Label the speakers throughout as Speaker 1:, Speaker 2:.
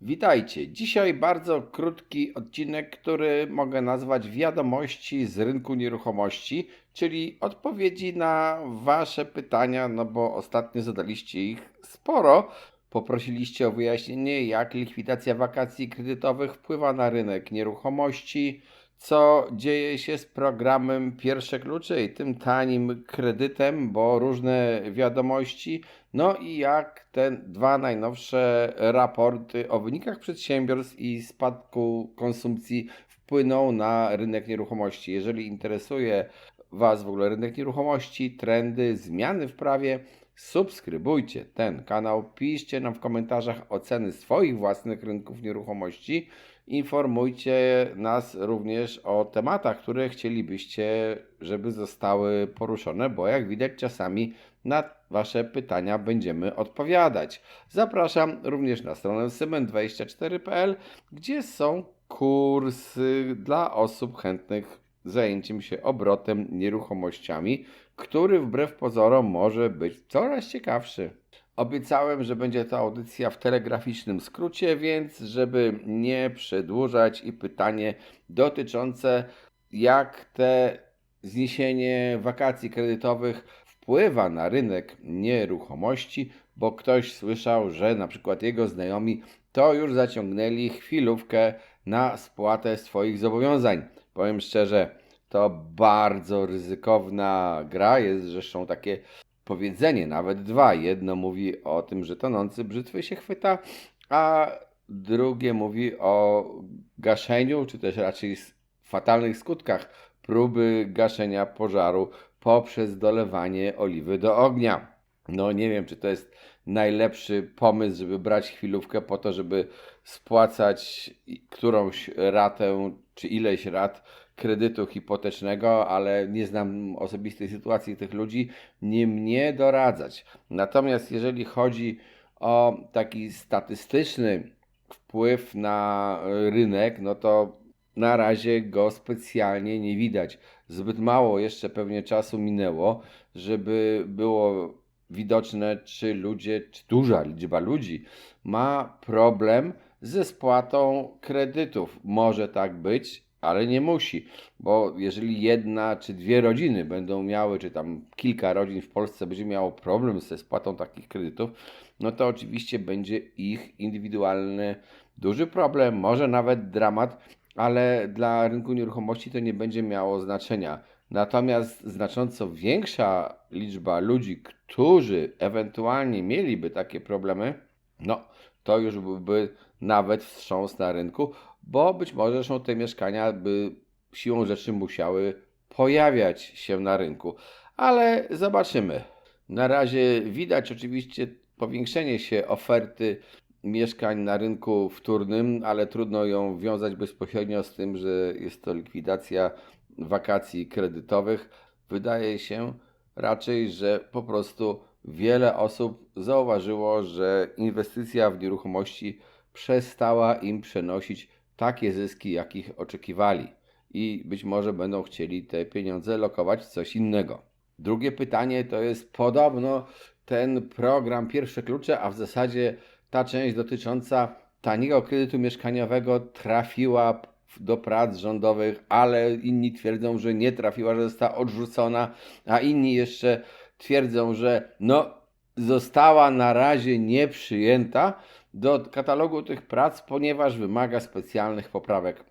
Speaker 1: Witajcie. Dzisiaj bardzo krótki odcinek, który mogę nazwać wiadomości z rynku nieruchomości, czyli odpowiedzi na Wasze pytania, no bo ostatnio zadaliście ich sporo. Poprosiliście o wyjaśnienie, jak likwidacja wakacji kredytowych wpływa na rynek nieruchomości, co dzieje się z programem Pierwsze Klucze i tym tanim kredytem, bo różne wiadomości, no i jak te dwa najnowsze raporty o wynikach przedsiębiorstw i spadku konsumpcji wpłyną na rynek nieruchomości. Jeżeli interesuje Was w ogóle rynek nieruchomości, trendy, zmiany w prawie, subskrybujcie ten kanał, piszcie nam w komentarzach oceny swoich własnych rynków nieruchomości. Informujcie nas również o tematach, które chcielibyście, żeby zostały poruszone, bo jak widać, czasami na Wasze pytania będziemy odpowiadać. Zapraszam również na stronę symen24.pl, gdzie są kursy dla osób chętnych zajęciem się obrotem nieruchomościami, który wbrew pozorom może być coraz ciekawszy. Obiecałem, że będzie to audycja w telegraficznym skrócie, więc żeby nie przedłużać i pytanie dotyczące jak te zniesienie wakacji kredytowych wpływa na rynek nieruchomości, bo ktoś słyszał, że na przykład jego znajomi to już zaciągnęli chwilówkę na spłatę swoich zobowiązań. Powiem szczerze, to bardzo ryzykowna gra. Jest zresztą takie powiedzenie, nawet dwa. Jedno mówi o tym, że tonący brzytwy się chwyta, a drugie mówi o gaszeniu, czy też raczej fatalnych skutkach próby gaszenia pożaru poprzez dolewanie oliwy do ognia. No nie wiem, czy to jest najlepszy pomysł, żeby brać chwilówkę po to, żeby spłacać którąś ratę, czy ileś rat kredytu hipotecznego, ale nie znam osobistej sytuacji tych ludzi, nie mnie doradzać. Natomiast jeżeli chodzi o taki statystyczny wpływ na rynek, no to na razie go specjalnie nie widać. Zbyt mało jeszcze pewnie czasu minęło, żeby było widoczne, czy ludzie, czy duża liczba ludzi ma problem ze spłatą kredytów. Może tak być, ale nie musi, bo jeżeli jedna czy dwie rodziny będą miały, czy tam kilka rodzin w Polsce będzie miało problem ze spłatą takich kredytów, no to oczywiście będzie ich indywidualny duży problem, może nawet dramat, ale dla rynku nieruchomości to nie będzie miało znaczenia. Natomiast znacząco większa liczba ludzi, którzy ewentualnie mieliby takie problemy, no to już byłby nawet wstrząs na rynku, bo być może zresztą te mieszkania by siłą rzeczy musiały pojawiać się na rynku. Ale zobaczymy. Na razie widać oczywiście powiększenie się oferty mieszkań na rynku wtórnym, ale trudno ją wiązać bezpośrednio z tym, że jest to likwidacja wakacji kredytowych. Wydaje się raczej, że po prostu wiele osób zauważyło, że inwestycja w nieruchomości przestała im przenosić takie zyski, jakich oczekiwali. I być może będą chcieli te pieniądze lokować w coś innego. Drugie pytanie to jest podobno ten program Pierwsze Klucze, a w zasadzie ta część dotycząca taniego kredytu mieszkaniowego trafiła do prac rządowych, ale inni twierdzą, że nie trafiła, że została odrzucona, a inni jeszcze twierdzą, że no została na razie nieprzyjęta do katalogu tych prac, ponieważ wymaga specjalnych poprawek.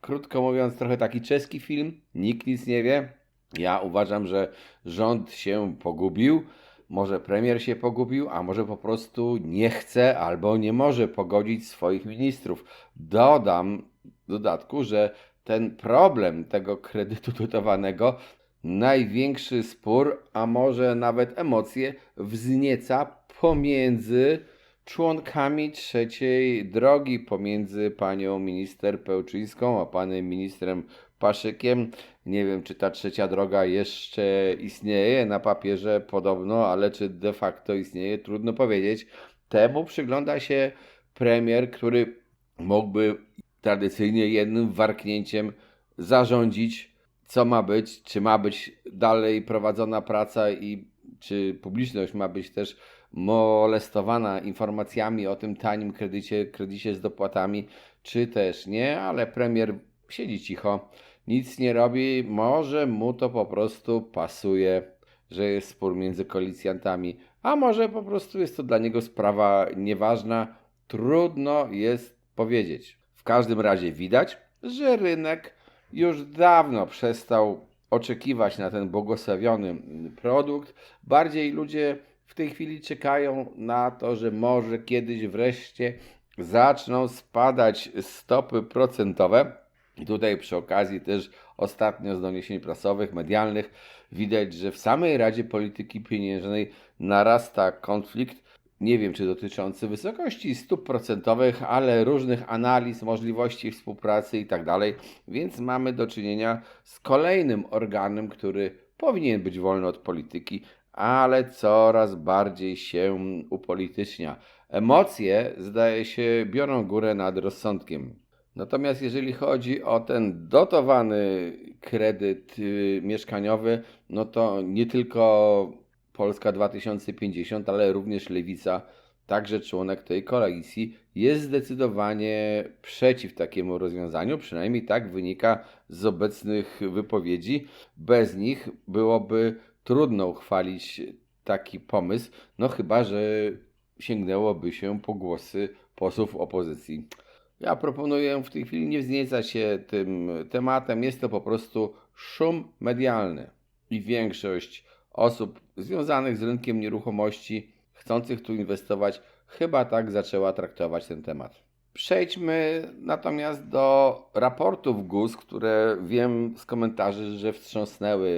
Speaker 1: Krótko mówiąc, trochę taki czeski film, nikt nic nie wie. Ja uważam, że rząd się pogubił, może premier się pogubił, a może po prostu nie chce albo nie może pogodzić swoich ministrów. Dodam w dodatku, że ten problem tego kredytu dotowanego, największy spór, a może nawet emocje wznieca pomiędzy członkami trzeciej drogi pomiędzy panią minister Pełczyńską a panem ministrem Paszykiem. Nie wiem, czy ta trzecia droga jeszcze istnieje na papierze podobno, ale czy de facto istnieje, trudno powiedzieć. Temu przygląda się premier, który mógłby tradycyjnie jednym warknięciem zarządzić, co ma być, czy ma być dalej prowadzona praca i czy publiczność ma być też molestowana informacjami o tym tanim kredycie, kredycie z dopłatami, czy też nie, ale premier siedzi cicho, nic nie robi, może mu to po prostu pasuje, że jest spór między koalicjantami, a może po prostu jest to dla niego sprawa nieważna, trudno jest powiedzieć. W każdym razie widać, że rynek już dawno przestał oczekiwać na ten błogosławiony produkt. Bardziej ludzie w tej chwili czekają na to, że może kiedyś wreszcie zaczną spadać stopy procentowe. I tutaj przy okazji też ostatnio z doniesień prasowych, medialnych widać, że w samej Radzie Polityki Pieniężnej narasta konflikt nie wiem czy dotyczący wysokości stóp procentowych, ale różnych analiz, możliwości współpracy i tak. Więc mamy do czynienia z kolejnym organem, który powinien być wolny od polityki, ale coraz bardziej się upolitycznia. Emocje, zdaje się, biorą górę nad rozsądkiem. Natomiast jeżeli chodzi o ten dotowany kredyt y, mieszkaniowy, no to nie tylko Polska 2050, ale również Lewica, także członek tej koalicji, jest zdecydowanie przeciw takiemu rozwiązaniu. Przynajmniej tak wynika z obecnych wypowiedzi. Bez nich byłoby trudno uchwalić taki pomysł, no chyba że sięgnęłoby się po głosy posłów opozycji. Ja proponuję w tej chwili nie wzniecać się tym tematem. Jest to po prostu szum medialny i większość osób związanych z rynkiem nieruchomości, chcących tu inwestować, chyba tak zaczęła traktować ten temat. Przejdźmy natomiast do raportów GUS, które wiem z komentarzy, że wstrząsnęły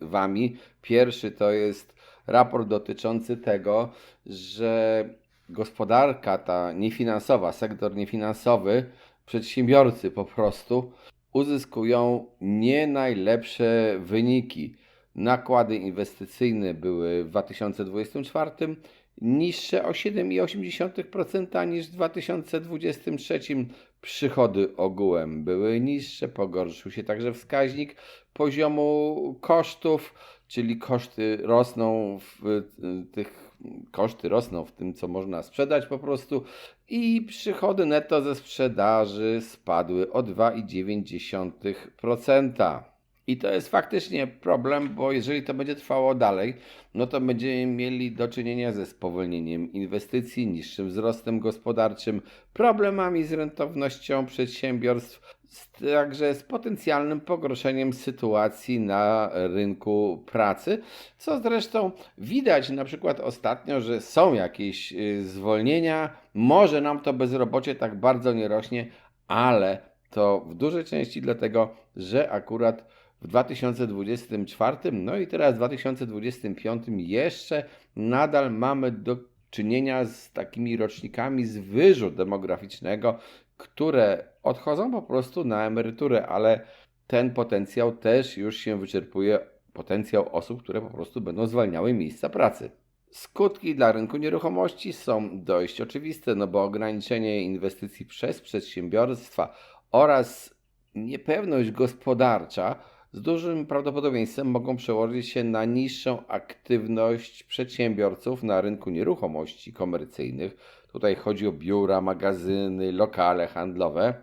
Speaker 1: Wami. Pierwszy to jest raport dotyczący tego, że gospodarka ta niefinansowa, sektor niefinansowy, przedsiębiorcy po prostu uzyskują nie najlepsze wyniki. Nakłady inwestycyjne były w 2024 niższe o 7,8% niż w 2023. Przychody ogółem były niższe, pogorszył się także wskaźnik poziomu kosztów, czyli koszty rosną w tych koszty rosną w tym, co można sprzedać po prostu i przychody netto ze sprzedaży spadły o 2,9%. I to jest faktycznie problem, bo jeżeli to będzie trwało dalej, no to będziemy mieli do czynienia ze spowolnieniem inwestycji, niższym wzrostem gospodarczym, problemami z rentownością przedsiębiorstw, także z potencjalnym pogorszeniem sytuacji na rynku pracy, co zresztą widać na przykład ostatnio, że są jakieś y, zwolnienia, może nam to bezrobocie tak bardzo nie rośnie, ale to w dużej części dlatego, że akurat w 2024, no i teraz w 2025 jeszcze nadal mamy do czynienia z takimi rocznikami z wyżu demograficznego, które odchodzą po prostu na emeryturę, ale ten potencjał też już się wyczerpuje, potencjał osób, które po prostu będą zwalniały miejsca pracy. Skutki dla rynku nieruchomości są dość oczywiste, no bo ograniczenie inwestycji przez przedsiębiorstwa oraz niepewność gospodarcza z dużym prawdopodobieństwem mogą przełożyć się na niższą aktywność przedsiębiorców na rynku nieruchomości komercyjnych. Tutaj chodzi o biura, magazyny, lokale handlowe,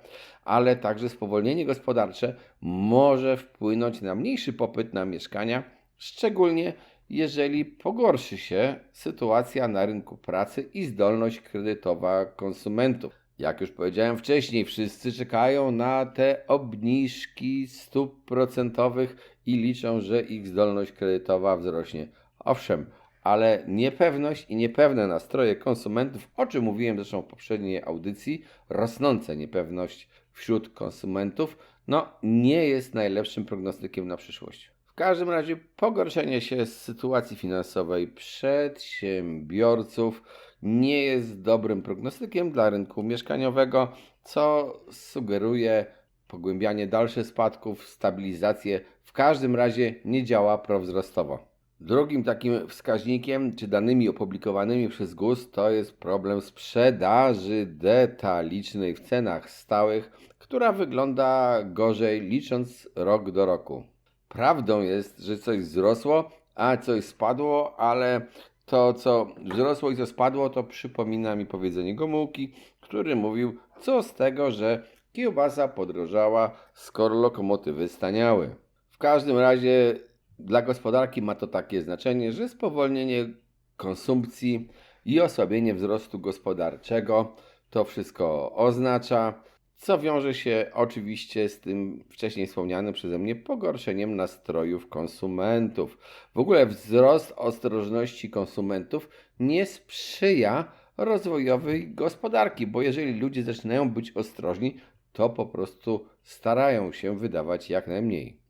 Speaker 1: ale także spowolnienie gospodarcze może wpłynąć na mniejszy popyt na mieszkania, szczególnie jeżeli pogorszy się sytuacja na rynku pracy i zdolność kredytowa konsumentów. Jak już powiedziałem wcześniej, wszyscy czekają na te obniżki stóp procentowych i liczą, że ich zdolność kredytowa wzrośnie. Owszem, ale niepewność i niepewne nastroje konsumentów, o czym mówiłem zresztą w poprzedniej audycji, rosnąca niepewność wśród konsumentów, no nie jest najlepszym prognostykiem na przyszłość. W każdym razie pogorszenie się sytuacji finansowej przedsiębiorców nie jest dobrym prognostykiem dla rynku mieszkaniowego, co sugeruje pogłębianie dalszych spadków, stabilizację. W każdym razie nie działa prowzrostowo. Drugim takim wskaźnikiem, czy danymi opublikowanymi przez GUS, to jest problem sprzedaży detalicznej w cenach stałych, która wygląda gorzej licząc rok do roku. Prawdą jest, że coś wzrosło, a coś spadło, ale To, co wzrosło i co spadło, to przypomina mi powiedzenie Gomułki, który mówił, co z tego, że kiełbasa podrożała, skoro lokomotywy staniały. W każdym razie dla gospodarki ma to takie znaczenie, że spowolnienie konsumpcji i osłabienie wzrostu gospodarczego to wszystko oznacza, co wiąże się oczywiście z tym wcześniej wspomnianym przeze mnie pogorszeniem nastrojów konsumentów. W ogóle wzrost ostrożności konsumentów nie sprzyja rozwojowej gospodarki, bo jeżeli ludzie zaczynają być ostrożni, to po prostu starają się wydawać jak najmniej.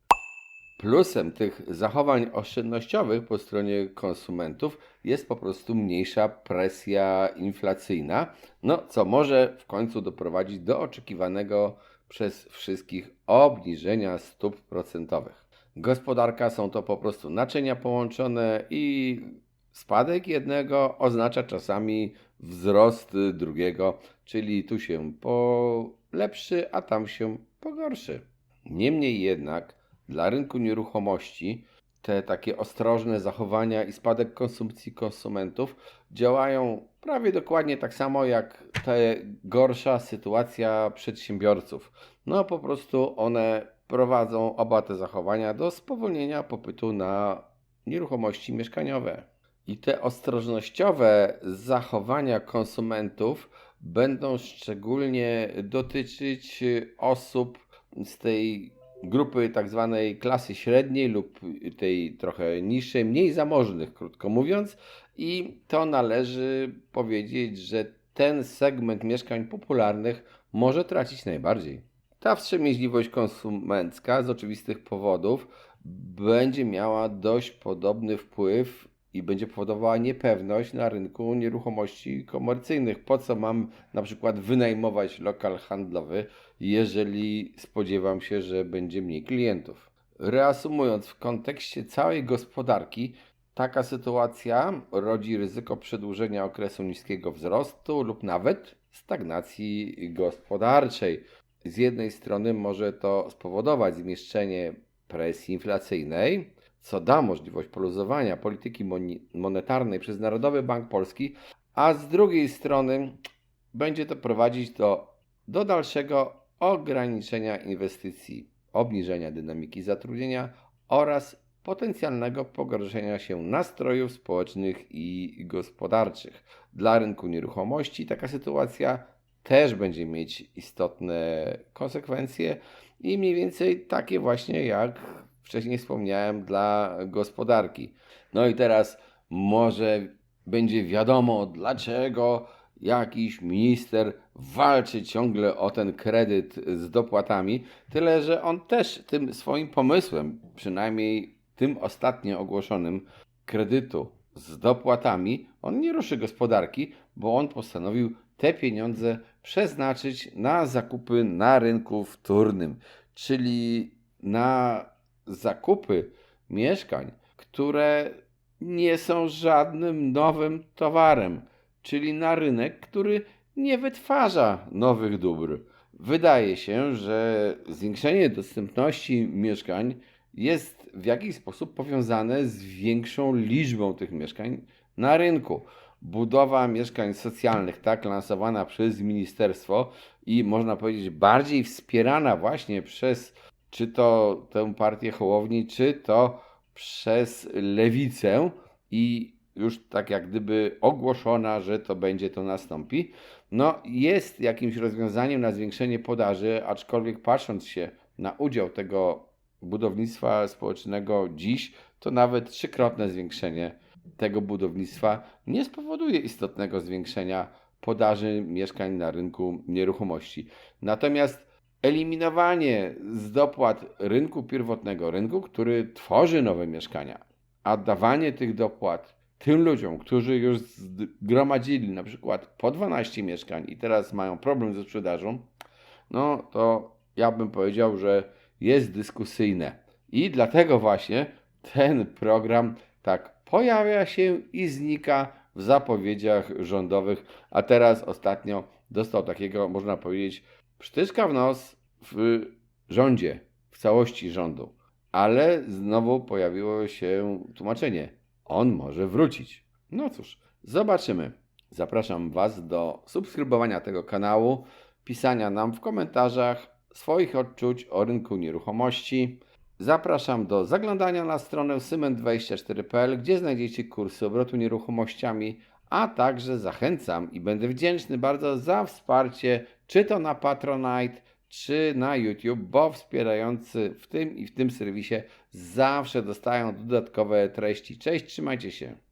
Speaker 1: Plusem tych zachowań oszczędnościowych po stronie konsumentów jest po prostu mniejsza presja inflacyjna, no co może w końcu doprowadzić do oczekiwanego przez wszystkich obniżenia stóp procentowych. Gospodarka są to po prostu naczynia połączone i spadek jednego oznacza czasami wzrost drugiego, czyli tu się polepszy, a tam się pogorszy. Niemniej jednak dla rynku nieruchomości te takie ostrożne zachowania i spadek konsumpcji konsumentów działają prawie dokładnie tak samo jak ta gorsza sytuacja przedsiębiorców. No po prostu one prowadzą oba te zachowania do spowolnienia popytu na nieruchomości mieszkaniowe. I te ostrożnościowe zachowania konsumentów będą szczególnie dotyczyć osób z tej grupy tak zwanej klasy średniej lub tej trochę niższej, mniej zamożnych, krótko mówiąc. I to należy powiedzieć, że ten segment mieszkań popularnych może tracić najbardziej. Ta wstrzemięźliwość konsumencka z oczywistych powodów będzie miała dość podobny wpływ i będzie powodowała niepewność na rynku nieruchomości komercyjnych. Po co mam na przykład wynajmować lokal handlowy, jeżeli spodziewam się, że będzie mniej klientów? Reasumując, w kontekście całej gospodarki, taka sytuacja rodzi ryzyko przedłużenia okresu niskiego wzrostu lub nawet stagnacji gospodarczej. Z jednej strony może to spowodować zmieszczenie presji inflacyjnej, co da możliwość poluzowania polityki monetarnej przez Narodowy Bank Polski, a z drugiej strony będzie to prowadzić do, do dalszego ograniczenia inwestycji, obniżenia dynamiki zatrudnienia oraz potencjalnego pogorszenia się nastrojów społecznych i gospodarczych. Dla rynku nieruchomości taka sytuacja też będzie mieć istotne konsekwencje i mniej więcej takie właśnie jak wcześniej wspomniałem, dla gospodarki. No i teraz może będzie wiadomo, dlaczego jakiś minister walczy ciągle o ten kredyt z dopłatami, tyle że on też tym swoim pomysłem, przynajmniej tym ostatnio ogłoszonym kredytu z dopłatami, on nie ruszy gospodarki, bo on postanowił te pieniądze przeznaczyć na zakupy na rynku wtórnym, czyli na zakupy mieszkań, które nie są żadnym nowym towarem, czyli na rynek, który nie wytwarza nowych dóbr. Wydaje się, że zwiększenie dostępności mieszkań jest w jakiś sposób powiązane z większą liczbą tych mieszkań na rynku. Budowa mieszkań socjalnych, tak lansowana przez ministerstwo i można powiedzieć bardziej wspierana właśnie przez czy to tę partię Hołowni, czy to przez lewicę i już tak jak gdyby ogłoszona, że to będzie, to nastąpi. No, jest jakimś rozwiązaniem na zwiększenie podaży, aczkolwiek patrząc się na udział tego budownictwa społecznego dziś, to nawet trzykrotne zwiększenie tego budownictwa nie spowoduje istotnego zwiększenia podaży mieszkań na rynku nieruchomości. Natomiast eliminowanie z dopłat rynku pierwotnego, rynku, który tworzy nowe mieszkania, a dawanie tych dopłat tym ludziom, którzy już zgromadzili na przykład po 12 mieszkań i teraz mają problem ze sprzedażą, no to ja bym powiedział, że jest dyskusyjne. I dlatego właśnie ten program tak pojawia się i znika w zapowiedziach rządowych, a teraz ostatnio dostał takiego, można powiedzieć, Przytyczka w nos w rządzie, w całości rządu. Ale znowu pojawiło się tłumaczenie. On może wrócić. No cóż, zobaczymy. Zapraszam Was do subskrybowania tego kanału, pisania nam w komentarzach swoich odczuć o rynku nieruchomości. Zapraszam do zaglądania na stronę syment24.pl, gdzie znajdziecie kursy obrotu nieruchomościami, a także zachęcam i będę wdzięczny bardzo za wsparcie, czy to na Patronite, czy na YouTube, bo wspierający w tym i w tym serwisie zawsze dostają dodatkowe treści. Cześć, trzymajcie się.